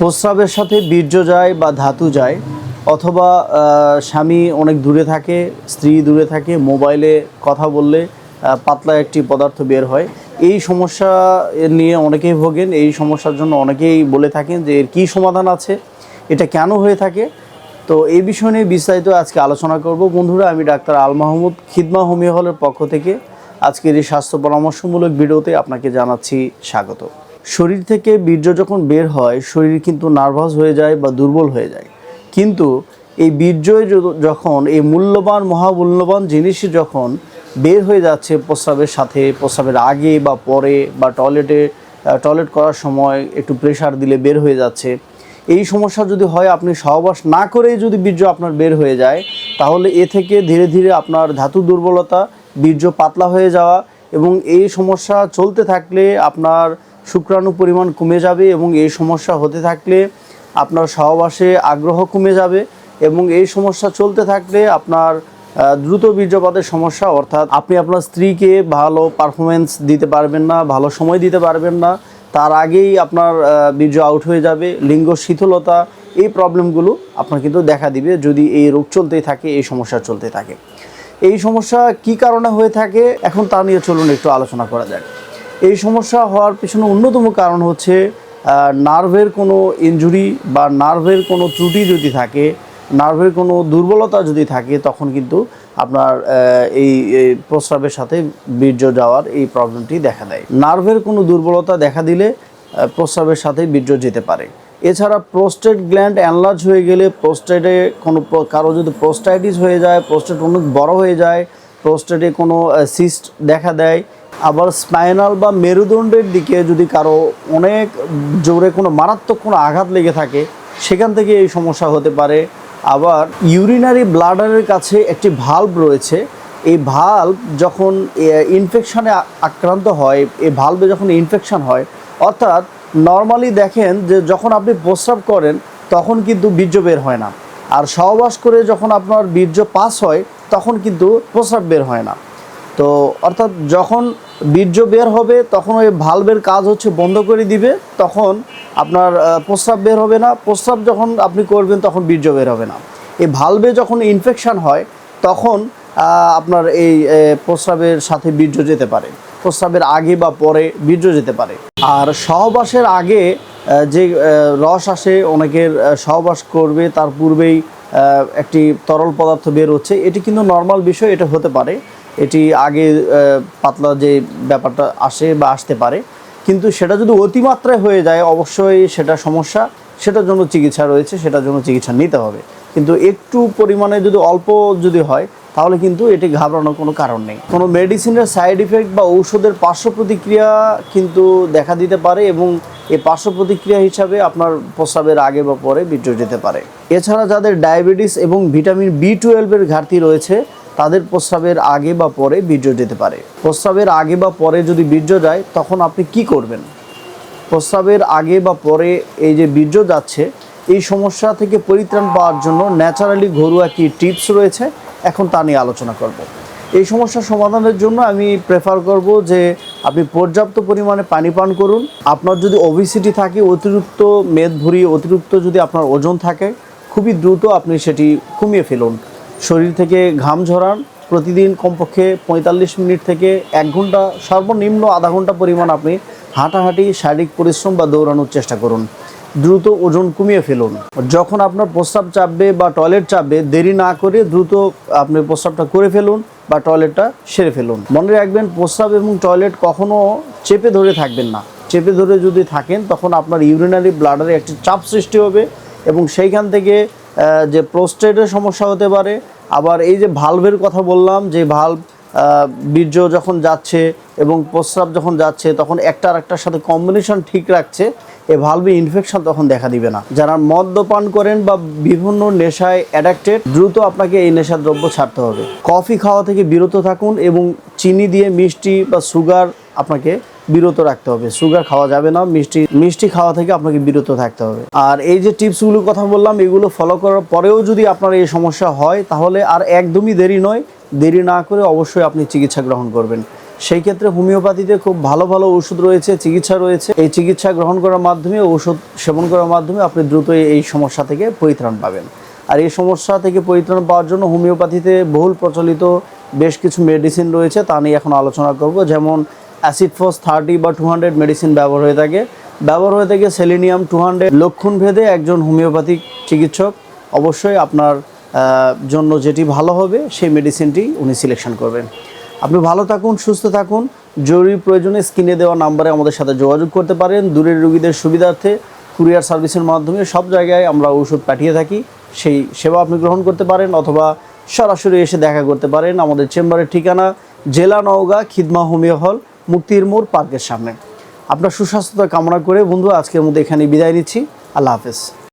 প্রস্রাবের সাথে বীর্য যায় বা ধাতু যায়, অথবা স্বামী অনেক দূরে থাকে, স্ত্রী দূরে থাকে, মোবাইলে কথা বললে পাতলা একটি পদার্থ বের হয়। এই সমস্যা নিয়ে অনেকেই ভোগেন, এই সমস্যার জন্য অনেকেই বলে থাকেন যে এর কী সমাধান আছে, এটা কেন হয়ে থাকে? তো এই বিষয় নিয়ে বিস্তারিত আজকে আলোচনা করব। বন্ধুরা, আমি ডাক্তার আল মাহমুদ, খিদমা হোমিও হলের পক্ষ থেকে আজকের এই স্বাস্থ্য পরামর্শমূলক ভিডিওতে আপনাকে জানাচ্ছি স্বাগত। শরীর থেকে বীর্য যখন বের হয়, শরীর কিন্তু নার্ভাস হয়ে যায় বা দুর্বল হয়ে যায়। কিন্তু এই বীর্যই যখন, এই মূল্যবান, মহামূল্যবান জিনিসই যখন বের হয়ে যাচ্ছে প্রস্রাবের সাথে, প্রস্রাবের আগে বা পরে বা টয়লেটে টয়লেট করার সময় একটু প্রেসার দিলে বের হয়ে যাচ্ছে। এই সমস্যা যদি হয়, আপনি সহবাস না করেই যদি বীর্য আপনার বের হয়ে যায়, তাহলে এ থেকে ধীরে ধীরে আপনার ধাতু দুর্বলতা, বীর্য পাতলা হয়ে যাওয়া এবং এই সমস্যা চলতে থাকলে আপনার শুক্রাণু পরিমাণ কমে যাবে এবং এই সমস্যা হতে থাকলে আপনার সহবাসে আগ্রহ কমে যাবে এবং এই সমস্যা চলতে থাকলে আপনার দ্রুত বীর্যপাতের সমস্যা, অর্থাৎ আপনি আপনার স্ত্রীকে ভালো পারফরমেন্স দিতে পারবেন না, ভালো সময় দিতে পারবেন না, তার আগেই আপনার বীর্য আউট হয়ে যাবে, লিঙ্গ শিথিলতা এই প্রবলেমগুলো আপনার কিন্তু দেখা দিবে যদি এই রোগ চলতেই থাকে, এই সমস্যা চলতে থাকে। এই সমস্যা কি কারণে হয়ে থাকে? এখন তা নিয়ে চলুন একটু আলোচনা করা যাক। এই সমস্যা হওয়ার পিছনে অন্যতম কারণ হচ্ছে নার্ভের কোনো ইনজুরি বা নার্ভের কোনো ত্রুটি যদি থাকে, নার্ভের কোনো দুর্বলতা যদি থাকে, তখন কিন্তু আপনার এই প্রস্রাবের সাথে বীর্য যাওয়ার এই প্রবলেমটি দেখা দেয়। নার্ভের কোনো দুর্বলতা দেখা দিলে প্রস্রাবের সাথে বীর্য যেতে পারে। এছাড়া প্রোস্টেট গ্ল্যান্ড অ্যানলার্জ হয়ে গেলে প্রোস্টেটে কোনো কারও যদি প্রোস্টাইটিস হয়ে যায় প্রোস্টেট অনেক বড় হয়ে যায় প্রোস্টেটে কোনো সিস্ট দেখা দেয়। আবার স্পাইনাল বা মেরুদণ্ডের দিকে যদি কারও অনেক জোরে কোনো মারাত্মক কোনো আঘাত লেগে থাকে, সেখান থেকে এই সমস্যা হতে পারে। আবার ইউরিনারি ব্লাডারের কাছে একটি ভাল্ব রয়েছে। এই ভাল্ব যখন ইনফেকশানে আক্রান্ত হয় এই ভাল্বে যখন ইনফেকশান হয়, অর্থাৎ নর্মালি দেখেন যে যখন আপনি প্রস্রাব করেন, তখন কিন্তু বীর্য বের হয় না। আর সহবাস করে যখন আপনার বীর্য পাস হয় তখন কিন্তু প্রস্রাব বের হয় না। তো অর্থাৎ যখন বীর্য বের হবে, তখন ওই ভালভের কাজ হচ্ছে বন্ধ করে দিবে, তখন আপনার প্রস্রাব বের হবে না। প্রস্রাব যখন আপনি করবেন, তখন বীর্য বের হবে না। এই ভালভে যখন ইনফেকশন হয়, তখন আপনার এই প্রস্রাবের সাথে বীর্য যেতে পারে। প্রস্রাবের আগে বা পরে বীর্য যেতে পারে। আর সহবাসের আগে যে রস আসে, অনেকের সহবাস করবে, তার পূর্বেই একটি তরল পদার্থ বের হচ্ছে। এটি কিন্তু নর্মাল বিষয়, এটা হতে পারে। এটি আগে পাতলা যে ব্যাপারটা আসে বা আসতে পারে। কিন্তু সেটা যদি অতিমাত্রায় হয়ে যায়, অবশ্যই সেটা সমস্যা। সেটার জন্য চিকিৎসা রয়েছে, সেটার জন্য চিকিৎসা নিতে হবে। কিন্তু একটু পরিমাণে যদি অল্প যদি হয়, তাহলে কিন্তু এটি ঘাবড়ানোর কোনো কারণ নেই। কোনো মেডিসিনের সাইড ইফেক্ট বা ঔষধের পার্শ্ব প্রতিক্রিয়া কিন্তু দেখা দিতে পারে এবং এই পার্শ্ব প্রতিক্রিয়া হিসাবে আপনার প্রস্রাবের আগে বা পরে বীর্য যেতে পারে। এছাড়া যাদের ডায়াবেটিস এবং ভিটামিন বি টুয়েলভের ঘাটতি রয়েছে, তাদের প্রস্রাবের আগে বা পরে বীর্য যেতে পারে। প্রস্রাবের আগে বা পরে যদি বীর্য যায়, তখন আপনি কি করবেন? প্রস্রাবের আগে বা পরে এই যে বীর্য যাচ্ছে, এই সমস্যা থেকে পরিত্রাণ পাওয়ার জন্য ন্যাচারালি ঘরোয়া কি টিপস রয়েছে? এখন তা নিয়ে আলোচনা করব। এই সমস্যা সমাধানের জন্য আমি প্রেফার করব যে আপনি পর্যাপ্ত পরিমাণে পানি পান করুন। আপনার যদি ওবিসিটি থাকে, অতিরিক্ত মেদ ভুঁড়ি অতিরিক্ত যদি আপনার ওজন থাকে, খুবই দ্রুত আপনি সেটি কমিয়ে ফেলুন। শরীর থেকে ঘাম ঝরান, প্রতিদিন কমপক্ষে পঁয়তাল্লিশ মিনিট থেকে এক ঘণ্টা সর্বনিম্ন আধা ঘণ্টা পরিমাণ আপনি হাঁটাহাঁটি, শারীরিক পরিশ্রম বা দৌড়ানোর চেষ্টা করুন। দ্রুত ওজন কমিয়ে ফেলুন। যখন আপনার প্রস্রাব চাপবে বা টয়লেট চাপবে, দেরি না করে দ্রুত আপনি প্রস্রাবটা করে ফেলুন। বা টয়লেটটা সেরে ফেলুন। মনে রাখবেন প্রস্রাব এবং টয়লেট কখনো চেপে ধরে থাকবেন না। চেপে ধরে যদি থাকেন, তখন আপনার ইউরিনারি ব্লাডারে একটি চাপ সৃষ্টি হবে এবং সেইখান থেকে যে প্রোস্টেটের সমস্যা হতে পারে, আবার এই যে ভালভের কথা বললাম, যে ভালভ বীর্য যখন যাচ্ছে এবং প্রস্রাব যখন যাচ্ছে, তখন একটা আর একটার সাথে কম্বিনেশন ঠিক রাখছে এই ভালভে ইনফেকশন তখন দেখা দিবে না। যারা মদ্যপান করেন বা বিভিন্ন নেশায় অ্যাডাক্টেড দ্রুত আপনাকে এই নেশার দ্রব্য ছাড়তে হবে। কফি খাওয়া থেকে বিরত থাকুন এবং চিনি দিয়ে মিষ্টি বা সুগার আপনাকে বিরত রাখতে হবে। সুগার খাওয়া যাবে না, মিষ্টি মিষ্টি খাওয়া থেকে আপনাকে বিরত থাকতে হবে। আর এই যে টিপসগুলোর কথা বললাম, এগুলো ফলো করার পরেও যদি আপনার এই সমস্যা হয়, তাহলে আর একদমই দেরি নয়। দেরি না করে অবশ্যই আপনি চিকিৎসা গ্রহণ করবেন। সেই ক্ষেত্রে হোমিওপ্যাথিতে খুব ভালো ভালো ওষুধ রয়েছে, চিকিৎসা রয়েছে। এই চিকিৎসা গ্রহণ করার মাধ্যমে, ওষুধ সেবন করার মাধ্যমে আপনি দ্রুতই এই সমস্যা থেকে পরিত্রাণ পাবেন। আর এই সমস্যা থেকে পরিত্রাণ পাওয়ার জন্য হোমিওপ্যাথিতে বহুল প্রচলিত বেশ কিছু মেডিসিন রয়েছে, তা নিয়ে এখন আলোচনা করব। যেমন অ্যাসিড ফোস থার্টি বা টু হান্ড্রেড মেডিসিন ব্যবহার হয়ে থাকে। ব্যবহার হয়ে থাকে সেলিনিয়াম টু হান্ড্রেড লক্ষণ ভেদে একজন হোমিওপ্যাথিক চিকিৎসক অবশ্যই আপনার জন্য যেটি ভালো হবে, সেই মেডিসিনটি উনি সিলেকশন করবেন। আপনি ভালো থাকুন, সুস্থ থাকুন। জরুরি প্রয়োজনে স্ক্রিনে দেওয়া নাম্বারে আমাদের সাথে যোগাযোগ করতে পারেন। দূরের রোগীদের সুবিধার্থে কুরিয়ার সার্ভিসের মাধ্যমে সব জায়গায় আমরা ওষুধ পাঠিয়ে থাকি। সেই সেবা আপনি গ্রহণ করতে পারেন অথবা সরাসরি এসে দেখা করতে পারেন আমাদের চেম্বারের ঠিকানা জেলা নওগাঁ, খিদমা হোমিও হল, মুক্তির মোড় পার্কের সামনে। আপনার সুস্বাস্থ্যতা কামনা করে বন্ধু, আজকের মধ্যে এখানে বিদায় নিচ্ছি। আল্লাহ হাফেজ।